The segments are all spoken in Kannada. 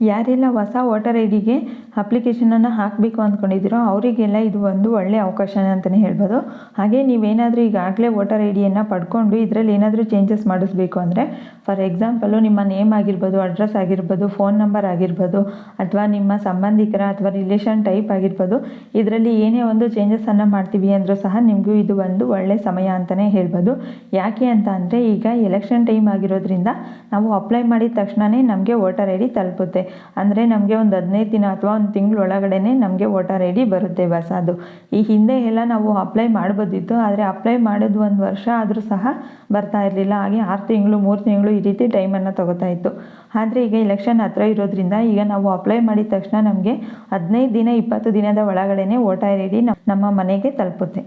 ಯಾರೆಲ್ಲ ಹೊಸ ವೋಟರ್ ಐ ಡಿಗೆ ಅಪ್ಲಿಕೇಶನನ್ನು ಹಾಕಬೇಕು ಅಂದ್ಕೊಂಡಿದ್ದೀರೋ ಅವರಿಗೆಲ್ಲ ಇದು ಒಂದು ಒಳ್ಳೆಯ ಅವಕಾಶ ಅಂತಲೇ ಹೇಳ್ಬೋದು. ಹಾಗೆ ನೀವೇನಾದರೂ ಈಗಾಗಲೇ ವೋಟರ್ ಐ ಡಿಯನ್ನು ಪಡ್ಕೊಂಡು ಇದರಲ್ಲಿ ಏನಾದರೂ ಚೇಂಜಸ್ ಮಾಡಿಸ್ಬೇಕು ಅಂದರೆ ಫಾರ್ ಎಕ್ಸಾಂಪಲು ನಿಮ್ಮ ನೇಮ್ ಆಗಿರ್ಬೋದು ಅಡ್ರೆಸ್ ಆಗಿರ್ಬೋದು ಫೋನ್ ನಂಬರ್ ಆಗಿರ್ಬೋದು, ಅಥವಾ ನಿಮ್ಮ ಸಂಬಂಧಿಕರ ಅಥವಾ ರಿಲೇಷನ್ ಟೈಪ್ ಆಗಿರ್ಬೋದು, ಇದರಲ್ಲಿ ಏನೇ ಒಂದು ಚೇಂಜಸ್ಸನ್ನು ಮಾಡ್ತೀವಿ ಅಂದರೂ ಸಹ ನಿಮಗೂ ಇದು ಒಂದು ಒಳ್ಳೆಯ ಸಮಯ ಅಂತಲೇ ಹೇಳ್ಬೋದು. ಯಾಕೆ ಅಂತ ಅಂದರೆ ಈಗ ಎಲೆಕ್ಷನ್ ಟೈಮ್ ಆಗಿರೋದ್ರಿಂದ ನಾವು ಅಪ್ಲೈ ಮಾಡಿದ ತಕ್ಷಣವೇ ನಮಗೆ ವೋಟರ್ ಐ ಡಿ ತಲುಪುತ್ತೆ. ಅಂದರೆ ನಮಗೆ ಒಂದು ಹದಿನೈದು ದಿನ ಅಥವಾ ಒಂದು ತಿಂಗಳ ಒಳಗಡೆನೆ ನಮಗೆ ವೋಟರ್ ಐ ಬರುತ್ತೆ ಅದು ಈ ಹಿಂದೆ ಎಲ್ಲ ನಾವು ಅಪ್ಲೈ ಮಾಡ್ಬೋದಿತ್ತು, ಆದರೆ ಅಪ್ಲೈ ಮಾಡೋದು ಒಂದು ವರ್ಷ ಆದರೂ ಸಹ ಬರ್ತಾ ಇರಲಿಲ್ಲ. ಹಾಗೆ ಆರು ತಿಂಗಳು, ಮೂರು ತಿಂಗಳು ಈ ರೀತಿ ಟೈಮನ್ನು ತಗೋತಾ ಇತ್ತು. ಆದರೆ ಈಗ ಎಲೆಕ್ಷನ್ ಹತ್ರ ಇರೋದ್ರಿಂದ ಈಗ ನಾವು ಅಪ್ಲೈ ಮಾಡಿದ ತಕ್ಷಣ ನಮಗೆ ಹದಿನೈದು ದಿನ, ಇಪ್ಪತ್ತು ದಿನದ ಒಳಗಡೆನೆ ವೋಟರ್ ಐ ನಮ್ಮ ಮನೆಗೆ ತಲುಪುತ್ತೆ.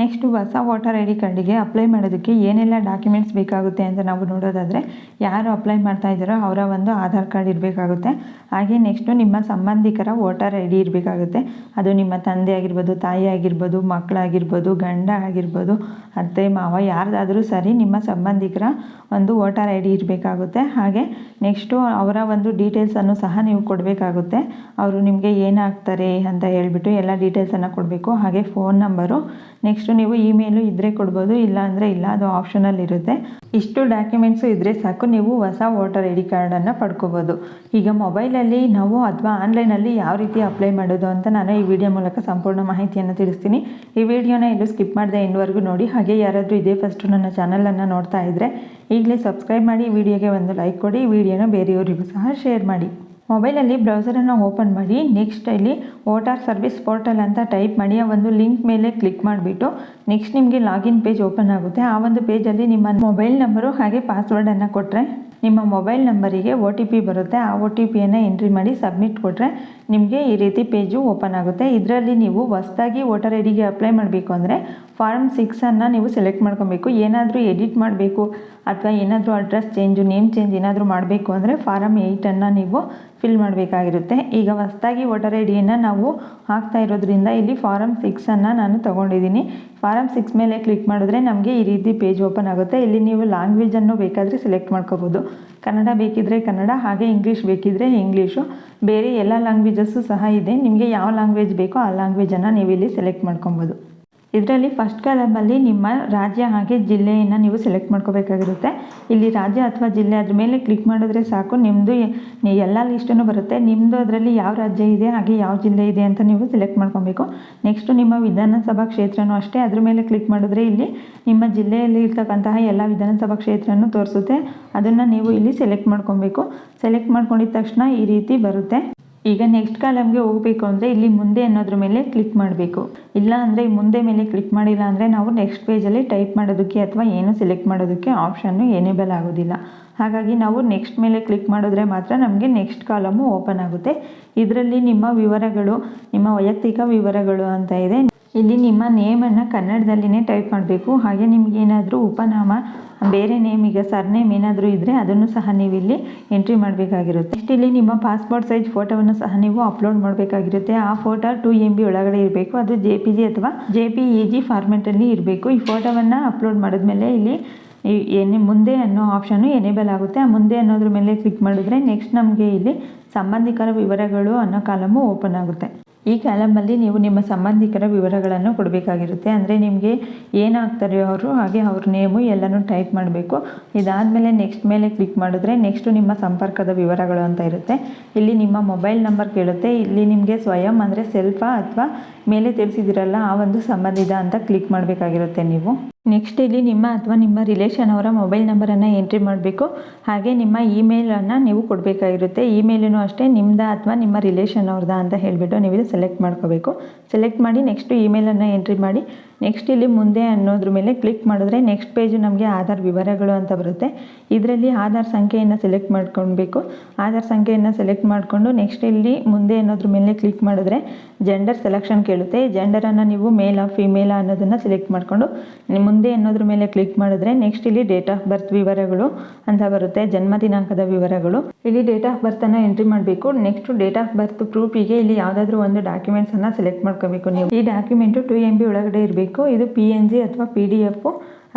ನೆಕ್ಸ್ಟು ಹೊಸ ವೋಟರ್ ಐ ಡಿ ಕಾರ್ಡಿಗೆ ಅಪ್ಲೈ ಮಾಡೋದಕ್ಕೆ ಏನೆಲ್ಲ ಡಾಕ್ಯುಮೆಂಟ್ಸ್ ಬೇಕಾಗುತ್ತೆ ಅಂತ ನಾವು ನೋಡೋದಾದರೆ ಯಾರು ಅಪ್ಲೈ ಮಾಡ್ತಾ ಇದ್ದಾರೋ ಅವರ ಒಂದು ಆಧಾರ್ ಕಾರ್ಡ್ ಇರಬೇಕಾಗುತ್ತೆ. ಹಾಗೆ ನೆಕ್ಸ್ಟು ನಿಮ್ಮ ಸಂಬಂಧಿಕರ ವೋಟರ್ ಐ ಡಿ ಇರಬೇಕಾಗುತ್ತೆ. ಅದು ನಿಮ್ಮ ತಂದೆ ಆಗಿರ್ಬೋದು, ತಾಯಿ ಆಗಿರ್ಬೋದು, ಮಕ್ಕಳಾಗಿರ್ಬೋದು, ಗಂಡ ಆಗಿರ್ಬೋದು, ಅತ್ತೆ, ಮಾವ, ಯಾರ್ದಾದರೂ ಸರಿ ನಿಮ್ಮ ಸಂಬಂಧಿಕರ ಒಂದು ವೋಟರ್ ಐ ಡಿ ಇರಬೇಕಾಗುತ್ತೆ. ಹಾಗೆ ನೆಕ್ಸ್ಟು ಅವರ ಒಂದು ಡೀಟೇಲ್ಸನ್ನು ಸಹ ನೀವು ಕೊಡಬೇಕಾಗುತ್ತೆ. ಅವರು ನಿಮಗೆ ಏನಾಗ್ತಾರೆ ಅಂತ ಹೇಳಿಬಿಟ್ಟು ಎಲ್ಲ ಡೀಟೇಲ್ಸನ್ನು ಕೊಡಬೇಕು. ಹಾಗೆ ಫೋನ್ ನಂಬರು ನೆಕ್ಸ್ಟು ನೀವು ಇಮೇಲು ಇದ್ದರೆ ಕೊಡ್ಬೋದು ಇಲ್ಲ ಅಂದರೆ ಇಲ್ಲ, ಅದು ಆಪ್ಷನಲ್ ಇರುತ್ತೆ ಇಷ್ಟು ಡಾಕ್ಯುಮೆಂಟ್ಸು ಇದ್ದರೆ ಸಾಕು, ನೀವು ಹೊಸ ವೋಟರ್ ಐ ಡಿ ಕಾರ್ಡನ್ನು ಪಡ್ಕೋಬೋದು. ಈಗ ಮೊಬೈಲಲ್ಲಿ ನಾವು ಅಥವಾ ಆನ್ಲೈನಲ್ಲಿ ಯಾವ ರೀತಿ ಅಪ್ಲೈ ಮಾಡೋದು ಅಂತ ನಾನು ಈ ವಿಡಿಯೋ ಮೂಲಕ ಸಂಪೂರ್ಣ ಮಾಹಿತಿಯನ್ನು ತಿಳಿಸ್ತೀನಿ. ಈ ವಿಡಿಯೋನ ಇಲ್ಲೂ ಸ್ಕಿಪ್ ಮಾಡಿದೆ ಎಂಡ್ವರೆಗೂ ನೋಡಿ, ಹಾಗೆ ಯಾರಾದರೂ ಇದೇ ಫಸ್ಟು ನನ್ನ ಚಾನಲನ್ನು ನೋಡ್ತಾ ಇದ್ದರೆ ಈಗಲೇ ಸಬ್ಸ್ಕ್ರೈಬ್ ಮಾಡಿ ವಿಡಿಯೋಗೆ ಒಂದು ಲೈಕ್ ಕೊಡಿ ವಿಡಿಯೋನ ಬೇರೆಯವರಿಗೂ ಸಹ ಶೇರ್ ಮಾಡಿ. ಮೊಬೈಲಲ್ಲಿ ಬ್ರೌಸರನ್ನು ಓಪನ್ ಮಾಡಿ, ನೆಕ್ಸ್ಟ್ ಇಲ್ಲಿ ವೋಟರ್ ಸರ್ವಿಸ್ ಪೋರ್ಟಲ್ ಅಂತ ಟೈಪ್ ಮಾಡಿ, ಆ ಒಂದು ಲಿಂಕ್ ಮೇಲೆ ಕ್ಲಿಕ್ ಮಾಡಿಬಿಟ್ಟು ನೆಕ್ಸ್ಟ್ ನಿಮಗೆ ಲಾಗಿನ್ ಪೇಜ್ ಓಪನ್ ಆಗುತ್ತೆ. ಆ ಒಂದು ಪೇಜಲ್ಲಿ ನಿಮ್ಮ ಮೊಬೈಲ್ ನಂಬರು ಹಾಗೆ ಪಾಸ್ವರ್ಡನ್ನು ಕೊಟ್ಟರೆ ನಿಮ್ಮ ಮೊಬೈಲ್ ನಂಬರಿಗೆ ಒ ಟಿ ಪಿ ಬರುತ್ತೆ, ಆ ಒ ಟಿ ಪಿಯನ್ನು ಎಂಟ್ರಿ ಮಾಡಿ ಸಬ್ಮಿಟ್ ಕೊಟ್ಟರೆ ನಿಮಗೆ ಈ ರೀತಿ ಪೇಜು ಓಪನ್ ಆಗುತ್ತೆ. ಇದರಲ್ಲಿ ನೀವು ಹೊಸ್ದಾಗಿ ವೋಟರ್ ಐ ಡಿಗೆ ಅಪ್ಲೈ ಮಾಡಬೇಕು ಅಂದರೆ ಫಾರ್ಮ್ ಸಿಕ್ಸನ್ನು ನೀವು ಸೆಲೆಕ್ಟ್ ಮಾಡ್ಕೊಬೇಕು. ಏನಾದರೂ ಎಡಿಟ್ ಮಾಡಬೇಕು ಅಥವಾ ಏನಾದರೂ ಅಡ್ರೆಸ್ ಚೇಂಜು, ನೇಮ್ ಚೇಂಜ್ ಏನಾದರೂ ಮಾಡಬೇಕು ಅಂದರೆ ಫಾರಮ್ ಏಯ್ಟನ್ನು ನೀವು ಫಿಲ್ ಮಾಡಬೇಕಾಗಿರುತ್ತೆ. ಈಗ ಹೊಸ್ದಾಗಿ ವೋಟರ್ ಐ ಡಿಯನ್ನು ನಾವು ಹಾಕ್ತಾ ಇರೋದ್ರಿಂದ ಇಲ್ಲಿ ಫಾರಮ್ ಸಿಕ್ಸನ್ನು ನಾನು ತೊಗೊಂಡಿದ್ದೀನಿ. ಫಾರಮ್ ಸಿಕ್ಸ್ ಮೇಲೆ ಕ್ಲಿಕ್ ಮಾಡಿದ್ರೆ ನಮಗೆ ಈ ರೀತಿ ಪೇಜ್ ಓಪನ್ ಆಗುತ್ತೆ. ಇಲ್ಲಿ ನೀವು ಲ್ಯಾಂಗ್ವೇಜನ್ನು ಬೇಕಾದರೆ ಸೆಲೆಕ್ಟ್ ಮಾಡ್ಕೋಬೋದು. ಕನ್ನಡ ಬೇಕಿದ್ದರೆ ಕನ್ನಡ, ಹಾಗೆ ಇಂಗ್ಲೀಷ್ ಬೇಕಿದ್ದರೆ ಇಂಗ್ಲೀಷು. ಬೇರೆ ಎಲ್ಲ ಲ್ಯಾಂಗ್ವೇಜಸ್ಸು ಸಹ ಇದೆ. ನಿಮಗೆ ಯಾವ ಲ್ಯಾಂಗ್ವೇಜ್ ಬೇಕೋ ಆ ಲ್ಯಾಂಗ್ವೇಜನ್ನು ನೀವು ಇಲ್ಲಿ ಸೆಲೆಕ್ಟ್ ಮಾಡ್ಕೊಬೋದು. ಇದರಲ್ಲಿ ಫಸ್ಟ್ ಕಾಲಮಲ್ಲಿ ನಿಮ್ಮ ರಾಜ್ಯ ಹಾಗೆ ಜಿಲ್ಲೆಯನ್ನು ನೀವು ಸೆಲೆಕ್ಟ್ ಮಾಡ್ಕೋಬೇಕಾಗಿರುತ್ತೆ. ಇಲ್ಲಿ ರಾಜ್ಯ ಅಥವಾ ಜಿಲ್ಲೆ ಅದ್ರ ಮೇಲೆ ಕ್ಲಿಕ್ ಮಾಡಿದ್ರೆ ಸಾಕು. ನಿಮ್ಮದು ಎಲ್ಲ ಲಿಸ್ಟನ್ನು ಬರುತ್ತೆ. ನಿಮ್ಮದು ಅದರಲ್ಲಿ ಯಾವ ರಾಜ್ಯ ಇದೆ, ಹಾಗೆ ಯಾವ ಜಿಲ್ಲೆ ಇದೆ ಅಂತ ನೀವು ಸೆಲೆಕ್ಟ್ ಮಾಡ್ಕೊಬೇಕು. ನೆಕ್ಸ್ಟು ನಿಮ್ಮ ವಿಧಾನಸಭಾ ಕ್ಷೇತ್ರನೂ ಅಷ್ಟೇ. ಅದ್ರ ಮೇಲೆ ಕ್ಲಿಕ್ ಮಾಡಿದ್ರೆ ಇಲ್ಲಿ ನಿಮ್ಮ ಜಿಲ್ಲೆಯಲ್ಲಿ ಇರ್ತಕ್ಕಂತಹ ಎಲ್ಲ ವಿಧಾನಸಭಾ ಕ್ಷೇತ್ರನೂ ತೋರಿಸುತ್ತೆ. ಅದನ್ನು ನೀವು ಇಲ್ಲಿ ಸೆಲೆಕ್ಟ್ ಮಾಡ್ಕೊಬೇಕು. ಸೆಲೆಕ್ಟ್ ಮಾಡ್ಕೊಂಡಿದ ತಕ್ಷಣ ಈ ರೀತಿ ಬರುತ್ತೆ. ಈಗ ನೆಕ್ಸ್ಟ್ ಕಾಲಮ್ಗೆ ಹೋಗಬೇಕು ಅಂದರೆ ಇಲ್ಲಿ ಮುಂದೆ ಅನ್ನೋದ್ರ ಮೇಲೆ ಕ್ಲಿಕ್ ಮಾಡಬೇಕು. ಇಲ್ಲ ಅಂದರೆ ಮುಂದೆ ಮೇಲೆ ಕ್ಲಿಕ್ ಮಾಡಿಲ್ಲ ಅಂದರೆ ನಾವು ನೆಕ್ಸ್ಟ್ ಪೇಜಲ್ಲಿ ಟೈಪ್ ಮಾಡೋದಕ್ಕೆ ಅಥವಾ ಏನು ಸೆಲೆಕ್ಟ್ ಮಾಡೋದಕ್ಕೆ ಆಪ್ಷನ್ನು ಎನೇಬಲ್ ಆಗೋದಿಲ್ಲ. ಹಾಗಾಗಿ ನಾವು ನೆಕ್ಸ್ಟ್ ಮೇಲೆ ಕ್ಲಿಕ್ ಮಾಡಿದ್ರೆ ಮಾತ್ರ ನಮಗೆ ನೆಕ್ಸ್ಟ್ ಕಾಲಮು ಓಪನ್ ಆಗುತ್ತೆ. ಇದರಲ್ಲಿ ನಿಮ್ಮ ವಿವರಗಳು, ನಿಮ್ಮ ವೈಯಕ್ತಿಕ ವಿವರಗಳು ಅಂತ ಇದೆ. ಇಲ್ಲಿ ನಿಮ್ಮ ನೇಮನ್ನು ಕನ್ನಡದಲ್ಲಿನೇ ಟೈಪ್ ಮಾಡಬೇಕು. ಹಾಗೆ ನಿಮಗೇನಾದರೂ ಉಪನಾಮ ಬೇರೆ ನೇಮ್ ಈಗ ಸರ್ ನೇಮ್ ಏನಾದರೂ ಇದ್ದರೆ ಅದನ್ನು ಸಹ ನೀವು ಇಲ್ಲಿ ಎಂಟ್ರಿ ಮಾಡಬೇಕಾಗಿರುತ್ತೆ. ನೆಕ್ಸ್ಟ್ ಇಲ್ಲಿ ನಿಮ್ಮ ಪಾಸ್ಪೋರ್ಟ್ ಸೈಜ್ ಫೋಟೋವನ್ನು ಸಹ ನೀವು ಅಪ್ಲೋಡ್ ಮಾಡಬೇಕಾಗಿರುತ್ತೆ. ಆ ಫೋಟೋ ಟು ಎಂ ಬಿ ಒಳಗಡೆ ಇರಬೇಕು. ಅದು ಜೆ ಪಿ ಜಿ ಅಥವಾ ಜೆ ಪಿ ಇ ಜಿ ಫಾರ್ಮೆಟಲ್ಲಿ ಇರಬೇಕು. ಈ ಫೋಟೋವನ್ನು ಅಪ್ಲೋಡ್ ಮಾಡಿದ್ಮೇಲೆ ಇಲ್ಲಿ ಏನೇ ಮುಂದೆ ಅನ್ನೋ ಆಪ್ಷನ್ನು ಎನೇಬಲ್ ಆಗುತ್ತೆ. ಆ ಮುಂದೆ ಅನ್ನೋದ್ರ ಮೇಲೆ ಕ್ಲಿಕ್ ಮಾಡಿದ್ರೆ ನೆಕ್ಸ್ಟ್ ನಮಗೆ ಇಲ್ಲಿ ಸಂಬಂಧಿಕರ ವಿವರಗಳು ಅನ್ನೋ ಕಾಲಮು ಓಪನ್ ಆಗುತ್ತೆ. ಈ ಕಾಲಮಲ್ಲಿ ನೀವು ನಿಮ್ಮ ಸಂಬಂಧಿಕರ ವಿವರಗಳನ್ನು ಕೊಡಬೇಕಾಗಿರುತ್ತೆ. ಅಂದರೆ ನಿಮಗೆ ಏನಾಗ್ತಾರೆ ಅವರು, ಹಾಗೆ ಅವ್ರ ನೇಮು ಎಲ್ಲನೂ ಟೈಪ್ ಮಾಡಬೇಕು. ಇದಾದಮೇಲೆ ನೆಕ್ಸ್ಟ್ ಮೇಲೆ ಕ್ಲಿಕ್ ಮಾಡಿದ್ರೆ ನೆಕ್ಸ್ಟು ನಿಮ್ಮ ಸಂಪರ್ಕದ ವಿವರಗಳು ಅಂತ ಇರುತ್ತೆ. ಇಲ್ಲಿ ನಿಮ್ಮ ಮೊಬೈಲ್ ನಂಬರ್ ಕೇಳುತ್ತೆ. ಇಲ್ಲಿ ನಿಮಗೆ ಸ್ವಯಂ ಅಂದರೆ ಸೆಲ್ಫಾ ಅಥವಾ ಮೇಲೆ ತಿಳಿಸಿದಿರಲ್ಲ ಆ ಒಂದು ಸಂಬಂಧಿತ ಅಂತ ಕ್ಲಿಕ್ ಮಾಡಬೇಕಾಗಿರುತ್ತೆ ನೀವು. ನೆಕ್ಸ್ಟ್ ಇಲ್ಲಿ ನಿಮ್ಮ ಅಥವಾ ನಿಮ್ಮ ರಿಲೇಷನ್ ಅವರ ಮೊಬೈಲ್ ನಂಬರನ್ನು ಎಂಟ್ರಿ ಮಾಡಬೇಕು. ಹಾಗೆ ನಿಮ್ಮ ಇಮೇಲನ್ನು ನೀವು ಕೊಡಬೇಕಾಗಿರುತ್ತೆ. ಇಮೇಲೂ ಅಷ್ಟೇ ನಿಮ್ಮದ ಅಥವಾ ನಿಮ್ಮ ರಿಲೇಷನ್ ಅವ್ರದ್ದ ಅಂತ ಹೇಳಿಬಿಟ್ಟು ನೀವು ಇಲ್ಲಿ ಸೆಲೆಕ್ಟ್ ಮಾಡ್ಕೋಬೇಕು. ಸೆಲೆಕ್ಟ್ ಮಾಡಿ ನೆಕ್ಸ್ಟು ಇಮೇಲನ್ನು ಎಂಟ್ರಿ ಮಾಡಿ. ನೆಕ್ಸ್ಟ್ ಇಲ್ಲಿ ಮುಂದೆ ಅನ್ನೋದ್ರ ಮೇಲೆ ಕ್ಲಿಕ್ ಮಾಡಿದ್ರೆ ನೆಕ್ಸ್ಟ್ ಪೇಜು ನಮಗೆ ಆಧಾರ್ ವಿವರಗಳು ಅಂತ ಬರುತ್ತೆ. ಇದರಲ್ಲಿ ಆಧಾರ್ ಸಂಖ್ಯೆಯನ್ನು ಸೆಲೆಕ್ಟ್ ಮಾಡ್ಕೊಳ್ಬೇಕು. ಆಧಾರ್ ಸಂಖ್ಯೆಯನ್ನು ಸೆಲೆಕ್ಟ್ ಮಾಡಿಕೊಂಡು ನೆಕ್ಸ್ಟ್ ಇಲ್ಲಿ ಮುಂದೆ ಅನ್ನೋದ್ರ ಮೇಲೆ ಕ್ಲಿಕ್ ಮಾಡಿದ್ರೆ ಜೆಂಡರ್ ಸೆಲೆಕ್ಷನ್ ಕೇಳುತ್ತೆ. ಜೆಂಡರನ್ನು ನೀವು ಮೇಲ ಫಿಮೇಲ ಅನ್ನೋದನ್ನು ಸೆಲೆಕ್ಟ್ ಮಾಡಿಕೊಂಡು ಮುಂದೆ ಅನ್ನೋದ್ರ ಮೇಲೆ ಕ್ಲಿಕ್ ಮಾಡಿದ್ರೆ ನೆಕ್ಸ್ಟ್ ಇಲ್ಲಿ ಡೇಟ್ ಆಫ್ ಬರ್ತ್ ವಿವರಗಳು ಅಂತ ಬರುತ್ತೆ. ಜನ್ಮ ದಿನಾಂಕದ ವಿವರಗಳು. ಇಲ್ಲಿ ಡೇಟ್ ಆಫ್ ಬರ್ತನ್ನು ಎಂಟ್ರಿ ಮಾಡಬೇಕು. ನೆಕ್ಸ್ಟ್ ಡೇಟ್ ಆಫ್ ಬರ್ತ್ ಪ್ರೂಫಿಗೆ ಇಲ್ಲಿ ಯಾವುದಾದ್ರೂ ಒಂದು ಡಾಕ್ಯುಮೆಂಟ್ಸನ್ನು ಸೆಲೆಕ್ಟ್ ಮಾಡ್ಕೋಬೇಕು ನೀವು. ಈ ಡಾಕ್ಯುಮೆಂಟು ಟು ಎಂ ಬಿ ಒಳಗಡೆ ಇರಬೇಕು. ಇದು ಪಿ ಎನ್ ಜಿ ಅಥವಾ ಪಿ ಡಿ ಎಫ್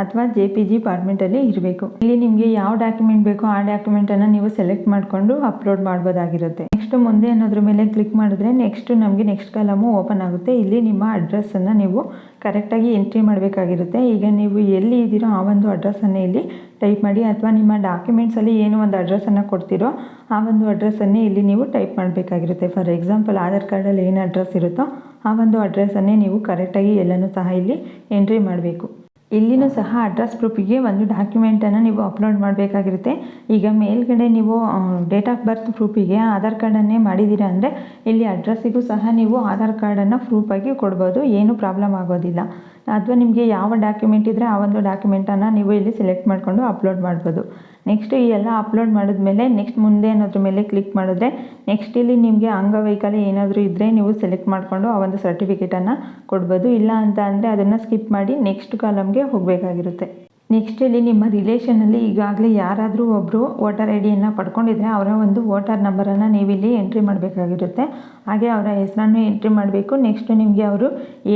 ಅಥವಾ ಜೆ ಪಿ ಜಿ ಫಾರ್ಮೆಟಲ್ಲಿ ಇರಬೇಕು. ಇಲ್ಲಿ ನಿಮಗೆ ಯಾವ ಡಾಕ್ಯುಮೆಂಟ್ ಬೇಕೋ ಆ ಡಾಕ್ಯುಮೆಂಟನ್ನು ನೀವು ಸೆಲೆಕ್ಟ್ ಮಾಡಿಕೊಂಡು ಅಪ್ಲೋಡ್ ಮಾಡ್ಬೋದಾಗಿರುತ್ತೆ. ನೆಕ್ಸ್ಟ್ ಮುಂದೆ ಅನ್ನೋದ್ರ ಮೇಲೆ ಕ್ಲಿಕ್ ಮಾಡಿದ್ರೆ ನೆಕ್ಸ್ಟು ನಮಗೆ ನೆಕ್ಸ್ಟ್ ಕಾಲಮು ಓಪನ್ ಆಗುತ್ತೆ. ಇಲ್ಲಿ ನಿಮ್ಮ ಅಡ್ರೆಸ್ಸನ್ನು ನೀವು ಕರೆಕ್ಟಾಗಿ ಎಂಟ್ರಿ ಮಾಡಬೇಕಾಗಿರುತ್ತೆ. ಈಗ ನೀವು ಎಲ್ಲಿ ಇದ್ದೀರೋ ಆ ಒಂದು ಅಡ್ರೆಸ್ಸನ್ನೇ ಇಲ್ಲಿ ಟೈಪ್ ಮಾಡಿ ಅಥವಾ ನಿಮ್ಮ ಡಾಕ್ಯುಮೆಂಟ್ಸಲ್ಲಿ ಏನು ಒಂದು ಅಡ್ರೆಸ್ಸನ್ನು ಕೊಡ್ತೀರೋ ಆ ಒಂದು ಅಡ್ರೆಸ್ಸನ್ನೇ ಇಲ್ಲಿ ನೀವು ಟೈಪ್ ಮಾಡಬೇಕಾಗಿರುತ್ತೆ. ಫಾರ್ ಎಕ್ಸಾಂಪಲ್ ಆಧಾರ್ ಕಾರ್ಡಲ್ಲಿ ಏನು ಅಡ್ರೆಸ್ ಇರುತ್ತೋ ಆ ಒಂದು ಅಡ್ರೆಸ್ಸನ್ನೇ ನೀವು ಕರೆಕ್ಟಾಗಿ ಎಲ್ಲನೂ ಸಹ ಇಲ್ಲಿ ಎಂಟ್ರಿ ಮಾಡಬೇಕು. ಇಲ್ಲಿನೂ ಸಹ ಅಡ್ರೆಸ್ ಪ್ರೂಫಿಗೆ ಒಂದು ಡಾಕ್ಯುಮೆಂಟನ್ನು ನೀವು ಅಪ್ಲೋಡ್ ಮಾಡಬೇಕಾಗಿರುತ್ತೆ. ಈಗ ಮೇಲ್ಗಡೆ ನೀವು ಡೇಟ್ ಆಫ್ ಬರ್ತ್ ಪ್ರೂಫಿಗೆ ಆಧಾರ್ ಕಾರ್ಡನ್ನೇ ಮಾಡಿದ್ದೀರಾ ಅಂದರೆ ಇಲ್ಲಿ ಅಡ್ರೆಸ್ಸಿಗೂ ಸಹ ನೀವು ಆಧಾರ್ ಕಾರ್ಡನ್ನು ಪ್ರೂಫಾಗಿ ಕೊಡ್ಬೋದು. ಏನೂ ಪ್ರಾಬ್ಲಮ್ ಆಗೋದಿಲ್ಲ. ಅಥವಾ ನಿಮಗೆ ಯಾವ ಡಾಕ್ಯುಮೆಂಟ್ ಇದ್ದರೆ ಆ ಒಂದು ಡಾಕ್ಯುಮೆಂಟನ್ನು ನೀವು ಇಲ್ಲಿ ಸೆಲೆಕ್ಟ್ ಮಾಡಿಕೊಂಡು ಅಪ್ಲೋಡ್ ಮಾಡ್ಬೋದು. ನೆಕ್ಸ್ಟ್ ಈ ಎಲ್ಲ ಅಪ್ಲೋಡ್ ಮಾಡಿದ್ಮೇಲೆ ನೆಕ್ಸ್ಟ್ ಮುಂದೆ ಅನ್ನೋದ್ರ ಮೇಲೆ ಕ್ಲಿಕ್ ಮಾಡಿದ್ರೆ ನೆಕ್ಸ್ಟ್ ಇಲ್ಲಿ ನಿಮಗೆ ಅಂಗವೈಕಲ್ಯ ಏನಾದರೂ ಇದ್ದರೆ ನೀವು ಸೆಲೆಕ್ಟ್ ಮಾಡಿಕೊಂಡು ಆ ಒಂದು ಸರ್ಟಿಫಿಕೇಟನ್ನು ಕೊಡ್ಬೋದು. ಇಲ್ಲ ಅಂತ ಅಂದರೆ ಅದನ್ನು ಸ್ಕಿಪ್ ಮಾಡಿ ನೆಕ್ಸ್ಟ್ ಕಾಲಮ್ಗೆ ಹೋಗಬೇಕಾಗಿರುತ್ತೆ. ನೆಕ್ಸ್ಟ್ ಇಲ್ಲಿ ನಿಮ್ಮ ರಿಲೇಷನಲ್ಲಿ ಈಗಾಗಲೇ ಯಾರಾದರೂ ಒಬ್ಬರು ವೋಟರ್ ಐ ಡಿಯನ್ನು ಪಡ್ಕೊಂಡಿದ್ರೆ ಅವರ ಒಂದು ವೋಟರ್ ನಂಬರನ್ನು ನೀವಿಲ್ಲಿ ಎಂಟ್ರಿ ಮಾಡಬೇಕಾಗಿರುತ್ತೆ. ಹಾಗೆ ಅವರ ಹೆಸರನ್ನು ಎಂಟ್ರಿ ಮಾಡಬೇಕು. ನೆಕ್ಸ್ಟ್ ನಿಮಗೆ ಅವರು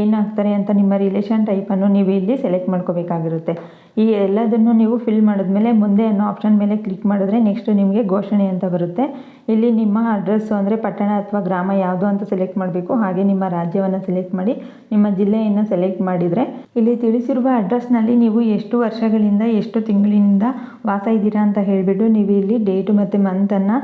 ಏನಾಗ್ತಾರೆ ಅಂತ ನಿಮ್ಮ ರಿಲೇಷನ್ ಟೈಪನ್ನು ನೀವು ಇಲ್ಲಿ ಸೆಲೆಕ್ಟ್ ಮಾಡ್ಕೋಬೇಕಾಗಿರುತ್ತೆ. ಈ ಎಲ್ಲದನ್ನು ನೀವು ಫಿಲ್ ಮಾಡಿದ್ಮೇಲೆ ಮುಂದೆ ಅನ್ನೋ ಆಪ್ಷನ್ ಮೇಲೆ ಕ್ಲಿಕ್ ಮಾಡಿದ್ರೆ ನೆಕ್ಸ್ಟ್ ನಿಮಗೆ ಘೋಷಣೆ ಅಂತ ಬರುತ್ತೆ. ಇಲ್ಲಿ ನಿಮ್ಮ ಅಡ್ರೆಸ್ಸು ಅಂದರೆ ಪಟ್ಟಣ ಅಥವಾ ಗ್ರಾಮ ಯಾವುದು ಅಂತ ಸೆಲೆಕ್ಟ್ ಮಾಡಬೇಕು. ಹಾಗೆ ನಿಮ್ಮ ರಾಜ್ಯವನ್ನು ಸೆಲೆಕ್ಟ್ ಮಾಡಿ, ನಿಮ್ಮ ಜಿಲ್ಲೆಯನ್ನು ಸೆಲೆಕ್ಟ್ ಮಾಡಿದರೆ ಇಲ್ಲಿ ತಿಳಿಸಿರುವ ಅಡ್ರೆಸ್ನಲ್ಲಿ ನೀವು ಎಷ್ಟು ವರ್ಷಗಳಿಂದ ಎಷ್ಟು ತಿಂಗಳಿನಿಂದ ವಾಸ ಇದ್ದೀರಾ ಅಂತ ಹೇಳಿಬಿಟ್ಟು ನೀವು ಇಲ್ಲಿ ಡೇಟು ಮತ್ತು ಮಂತನ್ನು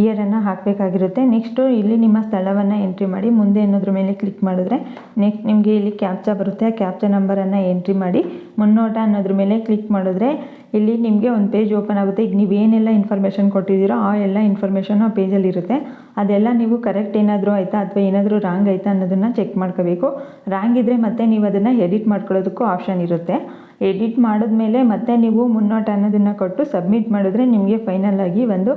ಇಯರನ್ನು ಹಾಕಬೇಕಾಗಿರುತ್ತೆ. ನೆಕ್ಸ್ಟು ಇಲ್ಲಿ ನಿಮ್ಮ ಸ್ಥಳವನ್ನು ಎಂಟ್ರಿ ಮಾಡಿ, ಮುಂದೆ ಅನ್ನೋದ್ರ ಮೇಲೆ ಕ್ಲಿಕ್ ಮಾಡಿದ್ರೆ ನೆಕ್ಸ್ಟ್ ನಿಮಗೆ ಇಲ್ಲಿ ಕ್ಯಾಪ್ಚಾ ಬರುತ್ತೆ. ಆ ಕ್ಯಾಪ್ಚಾ ನಂಬರನ್ನು ಎಂಟ್ರಿ ಮಾಡಿ, ಮುನ್ನೋಟ ಅನ್ನೋದ್ರ ಮೇಲೆ ಕ್ಲಿಕ್ ಮಾಡಿದ್ರೆ ಇಲ್ಲಿ ನಿಮಗೆ ಒಂದು ಪೇಜ್ ಓಪನ್ ಆಗುತ್ತೆ. ಈಗ ನೀವು ಏನೆಲ್ಲ ಇನ್ಫಾರ್ಮೇಷನ್ ಕೊಟ್ಟಿದ್ದೀರೋ ಆ ಎಲ್ಲ ಇನ್ಫಾರ್ಮೇಷನು ಆ ಪೇಜಲ್ಲಿ ಇರುತ್ತೆ. ಅದೆಲ್ಲ ನೀವು ಕರೆಕ್ಟ್ ಏನಾದರೂ ಆಯಿತಾ ಅಥವಾ ಏನಾದರೂ ರಾಂಗ್ ಆಯಿತಾ ಅನ್ನೋದನ್ನು ಚೆಕ್ ಮಾಡ್ಕೋಬೇಕು. ರಾಂಗ್ ಇದ್ದರೆ ಮತ್ತೆ ನೀವು ಅದನ್ನು ಎಡಿಟ್ ಮಾಡ್ಕೊಳ್ಳೋದಕ್ಕೂ ಆಪ್ಷನ್ ಇರುತ್ತೆ. ಎಡಿಟ್ ಮಾಡಿದ್ಮೇಲೆ ಮತ್ತೆ ನೀವು ಮುನ್ನೋಟ ಅನ್ನೋದನ್ನು ಕೊಟ್ಟು ಸಬ್ಮಿಟ್ ಮಾಡಿದ್ರೆ ನಿಮಗೆ ಫೈನಲ್ ಆಗಿ ಒಂದು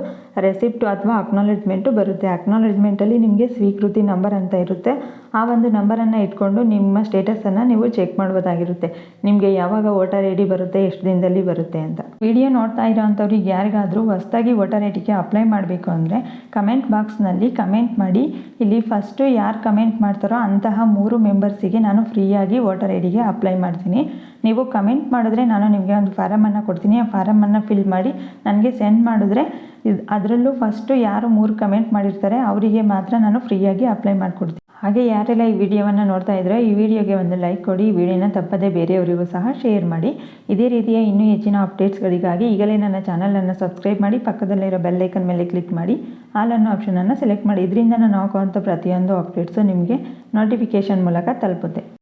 ರೆಸಿಪ್ಟು ಅಥವಾ ಅಕ್ನಾಲೆಜ್ಮೆಂಟು ಬರುತ್ತೆ. ಅಕ್ನಾಲೆಜ್ಮೆಂಟಲ್ಲಿ ನಿಮಗೆ ಸ್ವೀಕೃತಿ ನಂಬರ್ ಅಂತ ಇರುತ್ತೆ. ಆ ಒಂದು ನಂಬರನ್ನು ಇಟ್ಕೊಂಡು ನಿಮ್ಮ ಸ್ಟೇಟಸನ್ನು ನೀವು ಚೆಕ್ ಮಾಡ್ಬೋದಾಗಿರುತ್ತೆ. ನಿಮಗೆ ಯಾವಾಗ ವೋಟರ್ ಐ ಡಿ ಬರುತ್ತೆ, ಎಷ್ಟು ದಿನದಲ್ಲಿ ಬರುತ್ತೆ ಅಂತ. ವಿಡಿಯೋ ನೋಡ್ತಾ ಇರೋವಂಥವ್ರಿಗೆ ಯಾರಿಗಾದರೂ ಹೊಸ್ದಾಗಿ ವೋಟರ್ ಐ ಡಿಗೆ ಅಪ್ಲೈ ಮಾಡಬೇಕು ಅಂದರೆ ಕಮೆಂಟ್ ಬಾಕ್ಸ್ನಲ್ಲಿ ಕಮೆಂಟ್ ಮಾಡಿ. ಇಲ್ಲಿ ಫಸ್ಟು ಯಾರು ಕಮೆಂಟ್ ಮಾಡ್ತಾರೋ ಅಂತಹ ಮೂರು ಮೆಂಬರ್ಸಿಗೆ ನಾನು ಫ್ರೀಯಾಗಿ ವೋಟರ್ ಐ ಡಿಗೆ ಅಪ್ಲೈ ಮಾಡ್ತೀನಿ. ನೀವು ಕಮೆಂಟ್ ಮಾಡಿದ್ರೆ ನಾನು ನಿಮಗೆ ಒಂದು ಫಾರಮನ್ನು ಕೊಡ್ತೀನಿ. ಆ ಫಾರಮನ್ನು ಫಿಲ್ ಮಾಡಿ ನನಗೆ ಸೆಂಡ್ ಮಾಡಿದ್ರೆ ಇದು ಅದರಲ್ಲೂ ಫಸ್ಟು ಯಾರು ಮೂರು ಕಮೆಂಟ್ ಮಾಡಿರ್ತಾರೆ, ಅವರಿಗೆ ಮಾತ್ರ ನಾನು ಫ್ರೀಯಾಗಿ ಅಪ್ಲೈ ಮಾಡಿಕೊಡ್ತೀನಿ. ಹಾಗೆ ಯಾರೆಲ್ಲ ಈ ವಿಡಿಯೋವನ್ನು ನೋಡ್ತಾ ಇದ್ದರೆ ಈ ವಿಡಿಯೋಗೆ ಒಂದು ಲೈಕ್ ಕೊಡಿ, ಈ ವಿಡಿಯೋನ ತಪ್ಪದೇ ಬೇರೆಯವರಿಗೂ ಸಹ ಶೇರ್ ಮಾಡಿ. ಇದೇ ರೀತಿಯ ಇನ್ನೂ ಹೆಚ್ಚಿನ ಅಪ್ಡೇಟ್ಸ್ಗಳಿಗಾಗಿ ಈಗಲೇ ನನ್ನ ಚಾನಲನ್ನು ಸಬ್ಸ್ಕ್ರೈಬ್ ಮಾಡಿ, ಪಕ್ಕದಲ್ಲಿರೋ ಬೆಲ್ಲೈಕನ್ ಮೇಲೆ ಕ್ಲಿಕ್ ಮಾಡಿ ಆಲ್ ಅನ್ನೋ ಆಪ್ಷನನ್ನು ಸೆಲೆಕ್ಟ್ ಮಾಡಿ. ಇದರಿಂದ ನಾನು ಹಾಕುವಂಥ ಪ್ರತಿಯೊಂದು ಅಪ್ಡೇಟ್ಸು ನಿಮಗೆ ನೋಟಿಫಿಕೇಷನ್ ಮೂಲಕ ತಲುಪುತ್ತೆ.